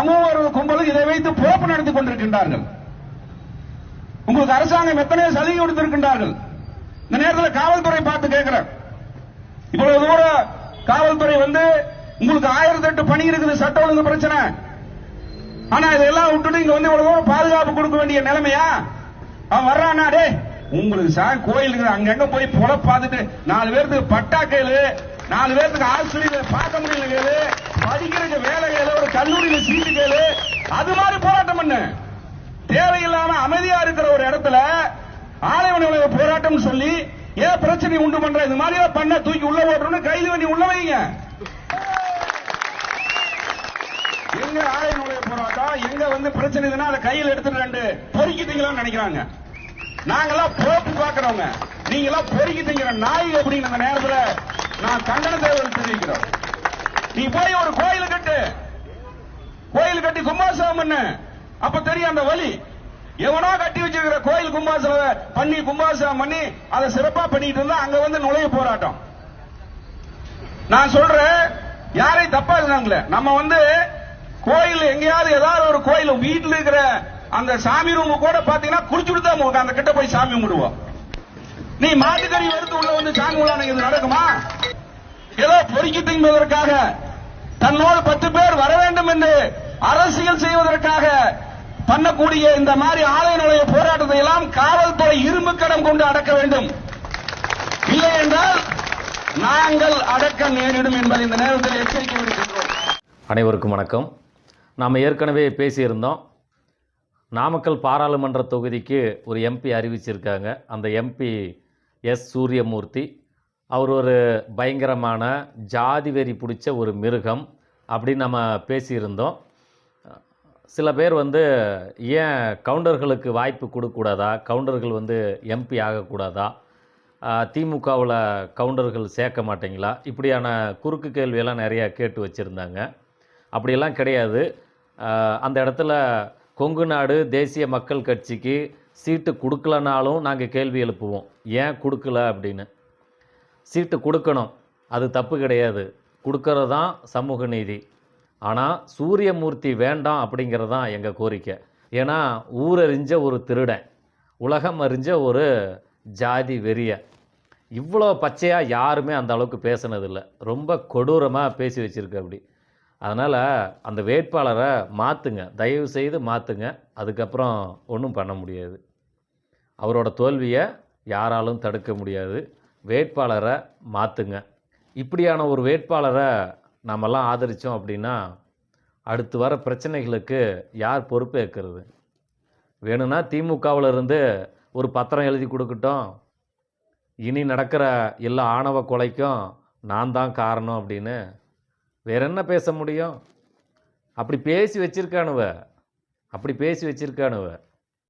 சமூக உறவு கும்பலும் இதை வைத்து போப்பு நடத்தி கொண்டிருக்கின்றார்கள். உங்களுக்கு அரசாங்கம் எத்தனையோ சலுகை கொடுத்திருக்கின்றார்கள். இந்த நேரத்தில் காவல்துறை பார்த்து கேட்கிறேன். இவ்வளவு தூரம் காவல்துறை வந்து உங்களுக்கு ஆயிரத்தி எட்டு பணி இருக்குது சட்ட ஒழுங்கு பிரச்சனை. ஆனா இதெல்லாம் விட்டுட்டு இங்க வந்து இவ்வளவு தூரம் பாதுகாப்பு கொடுக்க வேண்டிய நிலைமையா? அவன் வர்றானா டே உங்களுக்கு சார் கோயில் அங்கங்க போய் புல பார்த்துட்டு நாலு பேருக்கு பட்டா கேளு. நாலு பேருக்கு ஆசிரியர் பார்க்க முடியல கேளு. படிக்கிறதுக்கு வேலை கேளு ஒரு கல்லூரியில சீட்டு கேளு. அது மாதிரி போராட்டம் பண்ணு. தேவையில்லாம அமைதியா இருக்கிற ஒரு இடத்துல ஆலைவன உலக போராட்டம் சொல்லி ஏன் பிரச்சனை உண்டு பண்ற இது மாதிரி பண்ண தூக்கி உள்ள போட்டோம்னு கைது பண்ணி உள்ள வைங்க. எங்க ஆலைவனுடைய போராட்டம் எங்க வந்து பிரச்சனை இதுனா அதை கையில் எடுத்துட்டு ரெண்டு பொறுக்கிட்டீங்களான்னு நினைக்கிறாங்க. நாங்கெல்லாம் போப்பு பாக்குறவங்க நீங்க எல்லாம் பொறுக்கிட்டீங்கிற நாய் அப்படின்னு அந்த நேரத்தில் நான் கண்டனத்தை தெரிவிக்கிறோம். நீ போய் ஒரு கோயில் கட்டு. கோயில் கட்டி கும்பாசனம் பண்ண. அப்ப தெரியும் அந்த வழி எவனோ கட்டி வச்சிருக்கிற கோயில் கும்பாசனம் பண்ணி கும்பாசனம் பண்ணி அதை சிறப்பா பண்ணிட்டு இருந்தா அங்க வந்து நுழைய போராட்டம். நான் சொல்றேன் யாரையும் தப்பா இருந்தாங்களே நம்ம வந்து கோயில் எங்கேயாவது ஏதாவது ஒரு கோயில் வீட்டுல இருக்கிற அந்த சாமி ரூம் கூட பாத்தீங்கன்னா குளிச்சுட்டு தான் போகும் அந்த கிட்ட போய் சாமி கும்பிடுவோம். நீ மாட்டுக்கறி எடுத்து உள்ள வந்து சாமி கும்பிடாங்க இது நடக்குமா? ஏதோ பொறுக்கி தின்பதற்காக தன்னோடு பத்து பேர் வர வேண்டும் என்று அரசியல் செய்வதற்காக பண்ணக்கூடிய இந்த மாதிரி ஆலய நுழைய போராட்டத்தை எல்லாம் காவல்துறை இரும்பு கடம் கொண்டு அடக்க வேண்டும். இல்லை என்றால் நாங்கள் அடக்க நேரிடும் என்பதை இந்த நேரத்தில் எச்சரிக்கை விடுக்கின்றோம். அனைவருக்கும் வணக்கம். நாம் ஏற்கனவே பேசியிருந்தோம். நாமக்கல் பாராளுமன்ற தொகுதிக்கு ஒரு எம்பி அறிவிச்சிருக்காங்க. அந்த எம்பி எஸ் சூரியமூர்த்தி அவர் ஒரு பயங்கரமான ஜாதி வெறி பிடிச்ச ஒரு மிருகம் அப்படின்னு நம்ம பேசியிருந்தோம். சில பேர் வந்து ஏன் கவுண்டர்களுக்கு வாய்ப்பு கொடுக்கக்கூடாதா? கவுண்டர்கள் வந்து எம்பி ஆகக்கூடாதா? திமுகவில் கவுண்டர்கள் சேர்க்க மாட்டீங்களா? இப்படியான குறுக்கு கேள்வியெல்லாம் நிறையா கேட்டு வச்சுருந்தாங்க. அப்படியெல்லாம் கிடையாது. அந்த இடத்துல கொங்கு நாடு தேசிய மக்கள் கட்சிக்கு சீட்டு கொடுக்கலனாலும் நாங்கள் கேள்வி எழுப்புவோம். ஏன் கொடுக்கல அப்படின்னு? சீட்டு கொடுக்கணும். அது தப்பு கிடையாது. கொடுக்கறது தான் சமூக நீதி. ஆனால் சூரியமூர்த்தி வேண்டாம் அப்படிங்கிறது தான் எங்கள் கோரிக்கை. ஏன்னா ஊரறிஞ்ச ஒரு திருடன் உலகம் அறிஞ்ச ஒரு ஜாதி வெறிய. இவ்வளோ பச்சையாக யாருமே அந்த அளவுக்கு பேசினதில்லை. ரொம்ப கொடூரமாக பேசி வச்சுருக்கு அப்படி. அதனால் அந்த வேட்பாளரை மாற்றுங்க தயவு செய்து மாற்றுங்க அதுக்கப்புறம் ஒன்றும் பண்ண முடியாது. அவரோட தோல்வியை யாராலும் தடுக்க முடியாது. வேட்பாளரை மாற்றுங்க இப்படியான ஒரு வேட்பாளரை நாமெல்லாம் ஆதரித்தோம் அப்படின்னா அடுத்து வர பிரச்சனைகளுக்கு யார் பொறுப்பேற்கிறது வேணும்னா திமுகவில் இருந்து ஒரு பத்திரம் எழுதி கொடுக்கட்டும். இனி நடக்கிற எல்லா ஆணவ கொலைக்கும் நான் தான் காரணம் அப்படின்னு வேற என்ன பேச முடியும்? அப்படி பேசி வச்சிருக்கானுவ. அப்படி பேசி வச்சிருக்கானுவ.